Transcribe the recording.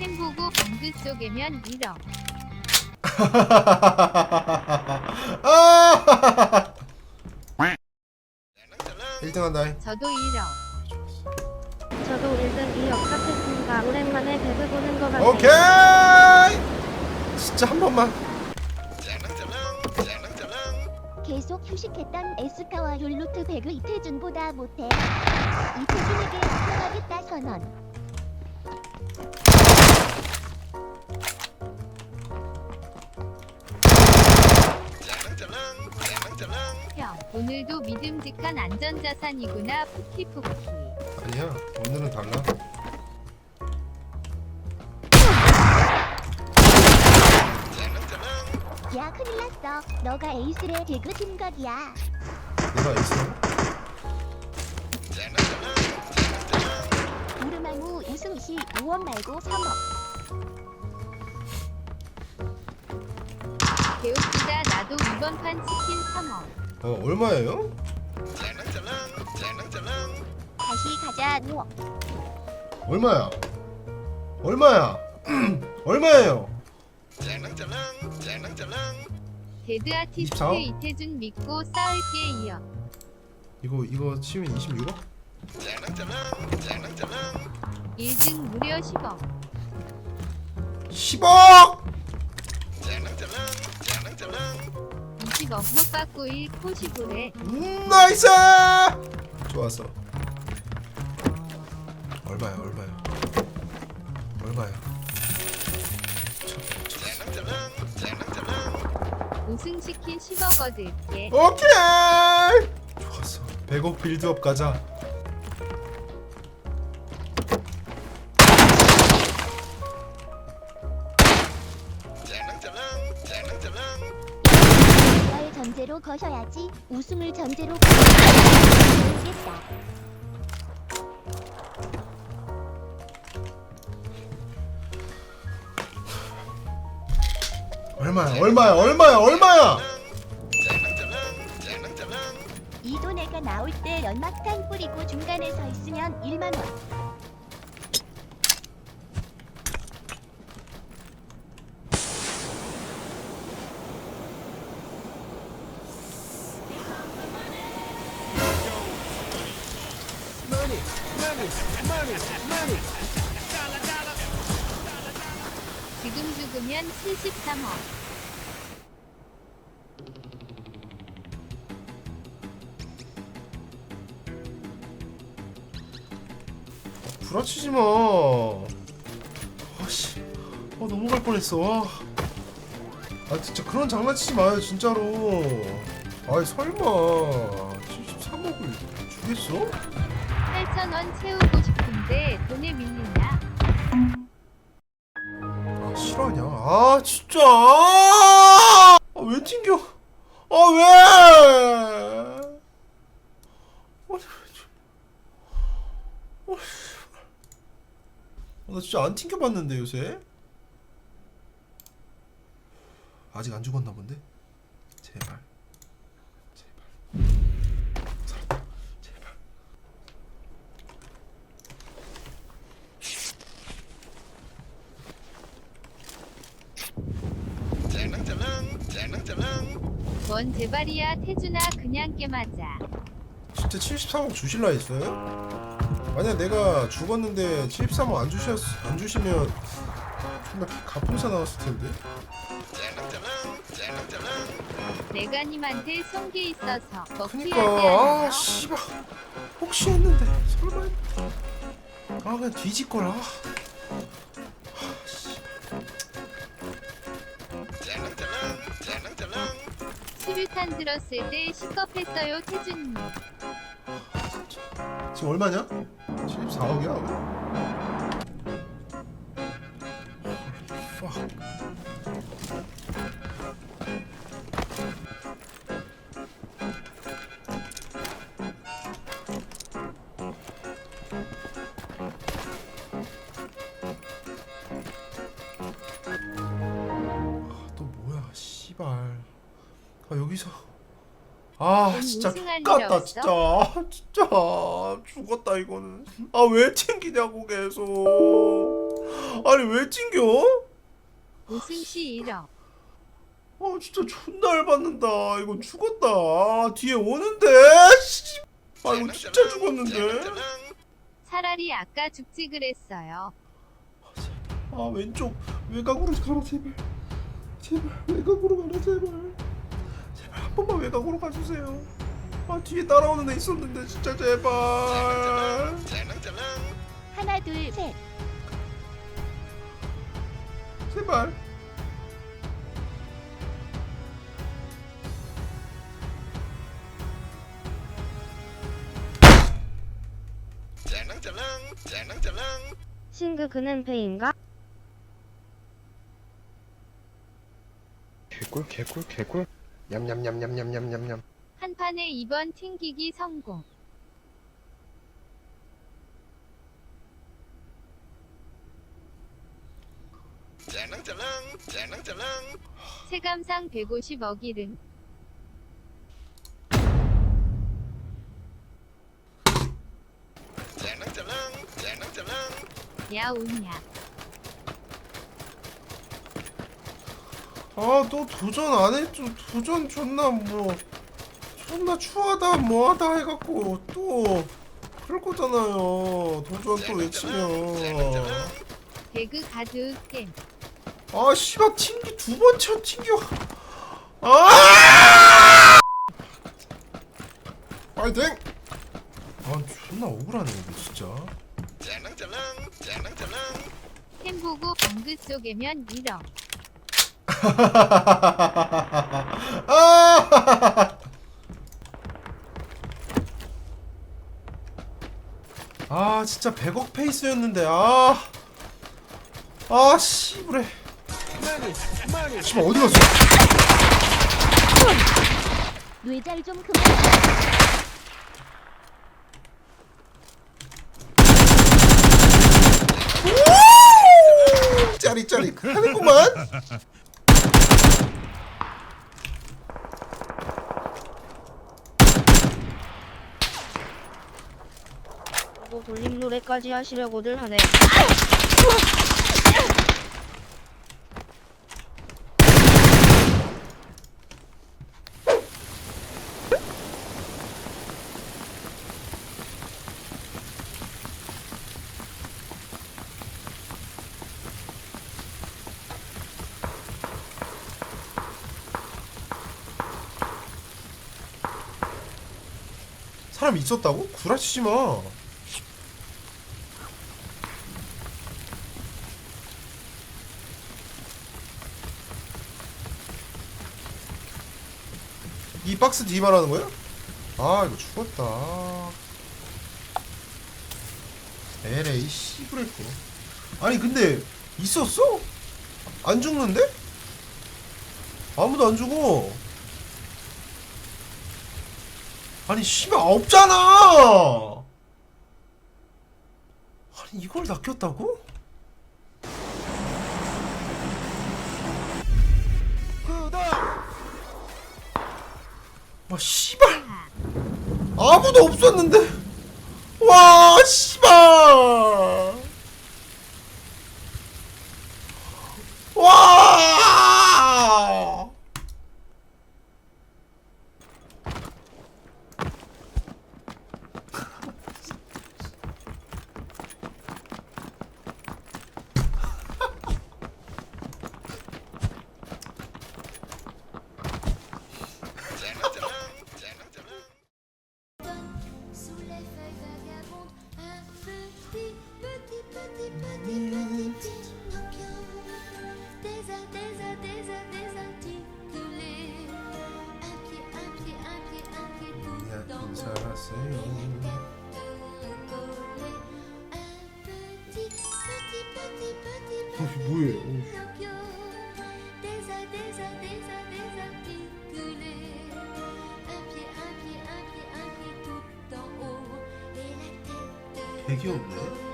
템 보고 방드 쪼개면 1억. 아! 1등 한다. 저도 1억. 저도 1등 2역 탑했습니다. 오랜만에 배그 보는 거 같네요. 오케이. 진짜 한 번만. 계속 휴식했던 에스카와 율루트 배그 이태준보다 못해. 이태준에게 합격하겠다 선언. 형, 오늘도 믿음직한 안전자산이구나. 푸키푸키. 아니야. 오늘은 달라. 야 큰일 났어. 너가 에이스의 배그 진각이야. 내가 있어. 우 우승 시 5원 말고 3억. 개웃기다 나도 이번 판 치킨 3억. 어 얼마예요? 다시 가자 5억. 얼마야? 얼마야? 얼마예요? 데드 아티스트 24억? 이태준 믿고 싸울게 2억. 이거 이거 치면 26억? 1등 무려 10억. 10억! 20억 못 받고 1 코시보래. 음, 나이스! 좋았어. 얼마야 얼마야? 얼마야? 우승시킨 10억 얻을게. 오케이! 좋았어. 100억 빌드업 가자. 전제로 거셔야지. 우승을 전제로 거셔야겠다. 얼마야? 얼마야? 얼마야? 얼마야? 이돈 애가 나올 때 연막탄 뿌리고 중간에 서 있으면 1만 원. 죽으면 73억. 부라치지 마. 아씨, 어 넘어갈 뻔했어. 와. 아 진짜 그런 장난치지 마요 진짜로. 아이 설마 73억을 주겠어? 8,000원 채우고 싶은데 돈에 밀리냐? 아 진짜. 아 왜 튕겨? 아 왜? 아, 씨발. 아, 나 진짜 안 튕겨봤는데 요새. 아직 안 죽었나 본데? 제발. 제발. 살았다. 제발. 뭔 제발이야 태준아 그냥 깨맞아. 진짜 73억 주실라 했어요? 만약 내가 죽었는데 73억 안 주셨 안 주시면 정말 가풍사 나왔을 텐데. 내가 님한테 손게 있어서 먹튀하지 그니까 아 않아요? 씨발 혹시 했는데 설마. 아 그냥 뒤질 걸 아. 아, 수류탄 들었을 때 시겁했어요 태준님. 지금 얼마냐? 74억이야? 아, 여기서 아 진짜 죽겠다? 진짜 아, 진짜 죽었다 이거는 아 왜 튕기냐고 계속 아니 왜 튕겨? 우승 시 1억. 아 진짜 존나 열받는다 이건 죽었다 아, 뒤에 오는데 씨. 아 이거 진짜 죽었는데 차라리 아까 죽지 그랬어요. 아 왼쪽 외곽으로 가라 제발 제발 외곽으로 가라 제발 한 번만 외곽으로 가주세요 아 뒤에 따라오는 애 있었는데 진짜 제발 하나 둘 셋. 제발 싱그 그는 배인가? 개꿀 개꿀 개꿀 냠냠냠냠냠냠냠. 한 판에 2번 튕기기 성공. 짤랑짤랑 짤랑짤랑. 체감상 150억 이름. 짤랑짤랑 짤랑짤랑. 야옹야. 아또 도전 안 했죠. 도전 존나 뭐 존나 추하다 뭐하다 해갖고 또 그럴 거잖아요. 도전 또 외치면. 개그 가드 겜. 아 씨발 튕기 두 번째 튕겨. 아! 파이팅! 아 존나 억울하네 이거 진짜. 템 보고 방그 쪼개면 1억. 아! 아 진짜 100억 페이스였는데 아. 아 씨부래. 씨발 어디 갔어? 뇌잘 좀 그만. 짜리짜리 하는구만. 돌림 노래까지 하시려고들 하네. 사람 있었다고? 구라치지 마. 이 박스 D 말하는 거야? 아 이거 죽었다. 에레이 씨브레이크. 아니 근데 있었어? 안 죽는데? 아무도 안 죽어. 아니 씨발 없잖아. 아니 이걸 낚였다고? 와 씨발. 아무도 없었는데 아, 뭐예요? 되게 없네.